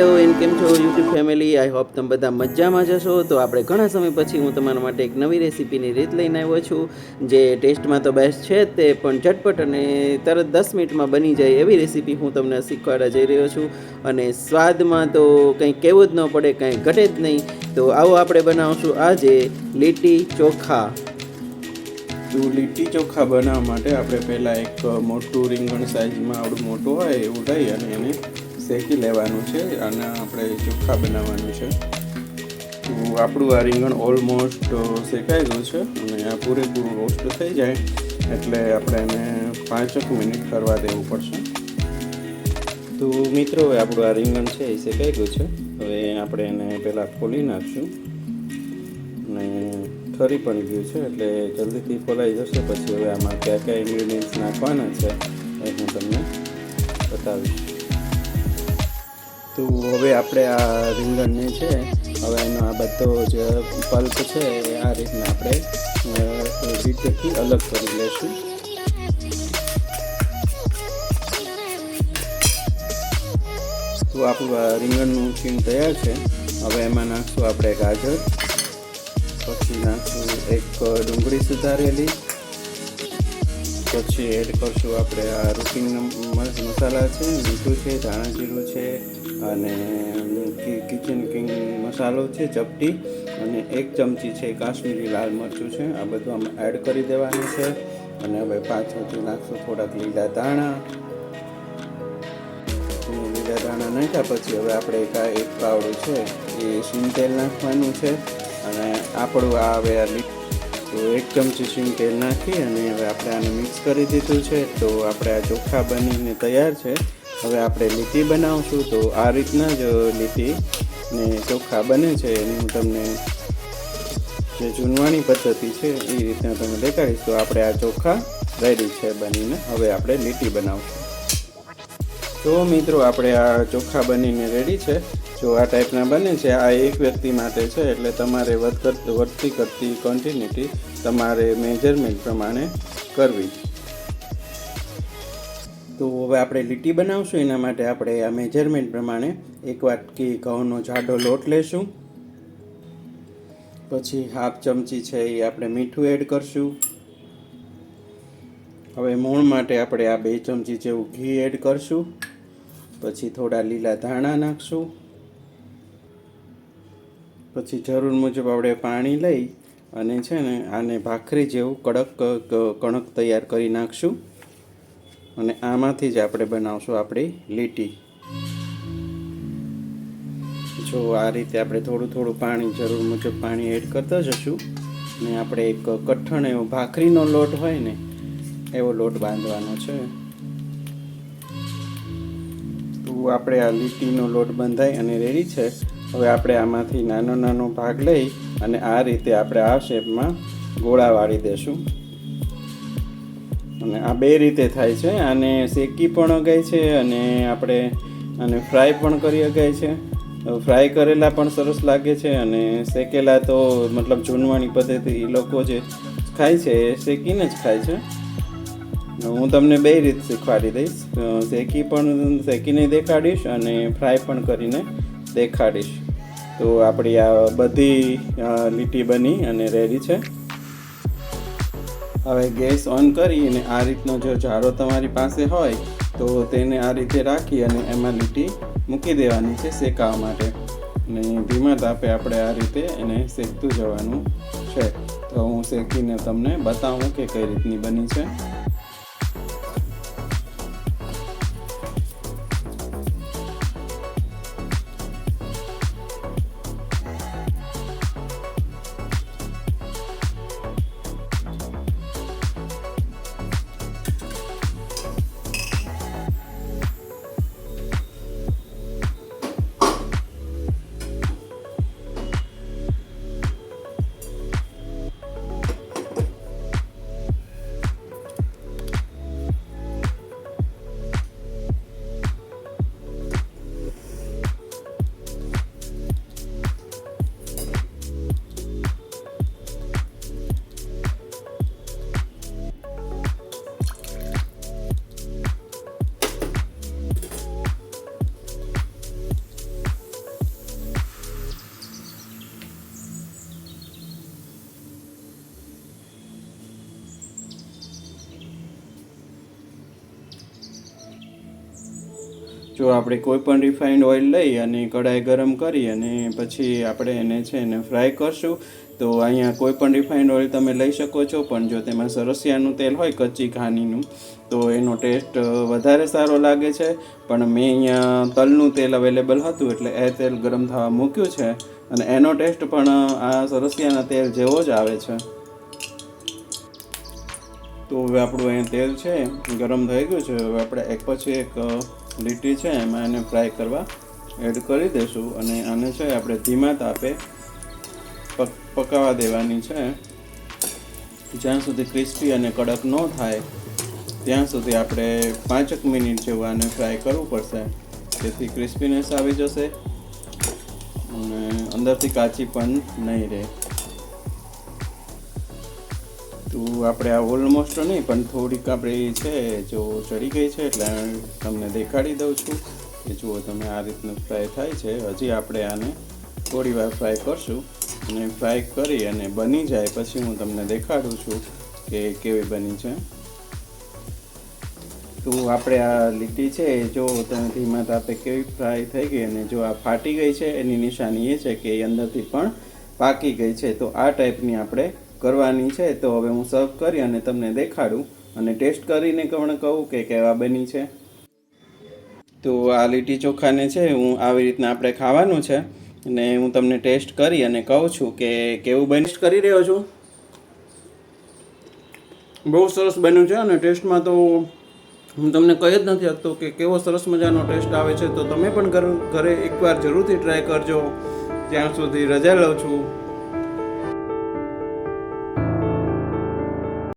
Hello N કેમ છો YouTube family I hope તમે બધા મજામાં જશો તો આપણે ઘણા સમય પછી હું તમારા માટે એક નવી રેસીપીની રીત લઈને આવ્યો છું, જે ટેસ્ટમાં તો બેસ્ટ છે તે પણ ઝટપટ અને તરત દસ મિનિટમાં બની જાય એવી રેસીપી હું તમને શીખવાડવા જઈ રહ્યો છું. અને સ્વાદમાં તો કંઈ કહેવું જ ન પડે, કંઈ ઘટે જ નહીં. તો આવો આપણે બનાવશું આજે લીટી ચોખા. તો લીટી ચોખા બનાવવા માટે આપણે પહેલાં એક મોટું રીંગણ સાઇઝમાં આવડું મોટું હોય એવું લઈ અને એને શેકી લેવાનું છે અને આપણે ચોખ્ખા બનાવવાનું છે. તો આપણું આ રીંગણ ઓલમોસ્ટ શેકાઈ ગયું છે અને આ પૂરેપૂરું રોસ્ટ થઈ જાય એટલે આપણે એને પાંચેક મિનિટ કરવા દેવું પડશે. તો મિત્રો, હવે આપણું આ રીંગણ છે એ શેકાઈ ગયું છે. હવે આપણે એને પહેલાં ખોલી નાખશું અને ઠરી પણ ગયું છે એટલે જલ્દીથી ખોલાઈ જશે. પછી હવે આમાં કયા કયા ઇન્ગ્રીડિયન્ટ્સ નાખવાના છે એ હું તમને બતાવીશ. તો હવે આપણે આ રીંગણને છે, હવે એનો આ બધો જે પલ્પ છે, એ આ રીતના આપણે રીતેથી અલગ કરી લેશું. તો આપણું આ રીંગણનું ચીન તૈયાર છે. હવે એમાં નાખશું આપણે ગાજર, પછી નાખશું એક ડુંગળી સુધારેલી, પછી એડ કરશું આપણે આ રૂટિન મસાલા છે, મીઠું છે, ધાણા જીરું છે અને કિચન કિંગ મસાલો છે, ચપટી અને એક ચમચી છે કાશ્મીરી લાલ મરચું છે. આ બધું આમાં એડ કરી દેવાનું છે. અને હવે પાછળથી નાખશું થોડાક લીલા દાણા લીલા દાણા નાખ્યા પછી હવે આપણે એક એક પાવડું છે એ સિંગ તેલ નાખવાનું છે. અને આપણું આ હવે આ તો એક ચમચી સિંગ તેલ નાખી અને હવે આપણે આને મિક્સ કરી દીધું છે. તો આપણે આ ચોખા બનીને તૈયાર છે. હવે આપણે લીટી બનાવશું તો આ રીતના જ લીટી ને ચોખા બને છે એની હું તમને જે ચૂનવાની પદ્ધતિ છે એ રીતના તમે દેખાડીશ. તો આપણે આ ચોખા રેડી છે બનીને. હવે આપણે લીટી બનાવશું. તો મિત્રો, આપણે આ ચોખા બનીને રેડી છે. જો આ ટાઈપના બને છે, આ એક વ્યક્તિ માટે છે, એટલે તમારે વધતી કરતી કોન્ટિન્યુટી તમારે મેજરમેન્ટ પ્રમાણે કરવી. તો હવે આપણે લીટી બનાવશું, એના માટે આપણે આ મેજરમેન્ટ પ્રમાણે એક વાટકી ઘઉંનો જાડો લોટ લેશું. પછી હાફ ચમચી છે એ આપણે મીઠું એડ કરશું. હવે મૂળ માટે આપણે આ બે ચમચી જેવું ઘી એડ કરશું. પછી થોડા લીલા ધાણા નાખશું. પછી જરૂર મુજબ આપણે પાણી લઈ અને છે ને આને ભાખરી જેવું કડક કણક તૈયાર કરી નાખશું. અને આમાંથી જ આપણે બનાવશું આપણી લીટી. જો આ રીતે આપણે થોડું થોડું પાણી, જરૂર મુજબ પાણી એડ કરતા જશું અને આપણે એક કઠણ એવો ભાખરીનો લોટ હોય ને, એવો લોટ બાંધવાનો છે. તો આપણે આ લીટીનો લોટ બંધાય અને રેડી છે. હવે આપણે આમાંથી નાનો નાનો ભાગ લઈ અને આ રીતે આપણે આ શેપમાં ગોળા વાળી દેશું. અને આ બે રીતે થાય છે. આને શેકી પણ અગાય છે અને આપણે આને ફ્રાય પણ કરી અગાય છે. ફ્રાય કરેલા પણ સરસ લાગે છે અને શેકેલા તો મતલબ જૂનવાણી પદ્ધતિ એ લોકો જે ખાય છે એ શેકીને જ ખાય છે. હું તમને બે રીત શીખવાડી દઈશ. શેકી પણ શેકીને દેખાડીશ અને ફ્રાય પણ કરીને દેખાડીશ. તો આપણી આ બધી લીટી બની અને રેડી છે. હવે ગેસ ઓન કરી અને આ રીતનો જો જારો તમારી પાસે હોય, તો તેને આ રીતે રાખી અને એમાં લીટી મૂકી દેવાની છે શેકાવા માટે. અને ધીમા તાપે આપણે આ રીતે એને શેકતું જવાનું છે. તો હું શેકીને તમને બતાવું કે કઈ રીતની બની છે. જો આપણે કોઈ પણ રિફાઇન્ડ ઓઇલ લઈ અને કઢાઈ ગરમ કરી અને પછી આપણે એને છે એને ફ્રાય કરશું, તો અહીંયા કોઈ પણ રિફાઇન્ડ ઓઇલ તમે લઈ શકો છો. પણ જો તેમાં સરસિયાનું તેલ હોય કચ્ચી ઘાનીનું, તો એનો ટેસ્ટ વધારે સારો લાગે છે. પણ મેં અહીંયા તલનું તેલ અવેલેબલ હતું એટલે એ તેલ ગરમ થવા મૂક્યું છે અને એનો ટેસ્ટ પણ આ સરસિયાના તેલ જેવો જ આવે છે. તો હવે આપણું અહીંયા તેલ છે, ગરમ થઈ ગયું છે. હવે આપણે એક પછી એક લીટી છે, એમાં એને ફ્રાય કરવા એડ કરી દઈશું. અને આને છે, આપણે ધીમા તાપે પક પકાવવા દેવાની છે. જ્યાં સુધી ક્રિસ્પી અને કડક ન થાય, ત્યાં સુધી આપણે પાંચક મિનિટ જેવું આને ફ્રાય કરવું પડશે. જેથી ક્રિસ્પીનેસ આવી જશે અને અંદરથી કાચી પણ નહીં રહે. તો આપણે આ ઓલમોસ્ટ નહીં, પણ થોડીક આપણે છે, જો ચડી ગઈ છે એટલે તમને દેખાડી દઉં છું કે જુઓ તમે આ રીતનું ફ્રાય થાય છે. હજી આપણે આને થોડી વાર ફ્રાય કરશું અને ફ્રાય કરી અને બની જાય પછી હું તમને દેખાડું છું કે કેવી બની છે. તો આપણે આ લીટી છે, જો તમે ધીમા તાપે કેવી ફ્રાય થઈ ગઈ અને જો આ ફાટી ગઈ છે, એની નિશાની એ છે કે એ અંદરથી પણ પાકી ગઈ છે. તો આ ટાઈપની આપણે કરવાની છે, તો હવે હું સર્વ કરી અને તમને દેખાડું અને ટેસ્ટ કરીને પણ કહું કે કેવા બની છે. તો આ લીટી ચોખાને છે, હું આવી રીતના આપણે ખાવાનું છે અને હું તમને ટેસ્ટ કરી અને કહું છું કે કેવું બની. કરી રહ્યો છું. બહુ સરસ બન્યું છે અને ટેસ્ટમાં તો હું તમને કહી જ નથી શકતો કે કેવો સરસ મજાનો ટેસ્ટ આવે છે, તો તમે પણ ઘર ઘરે એકવાર જરૂરથી ટ્રાય કરજો. ત્યાં સુધી રજા લઉં છું.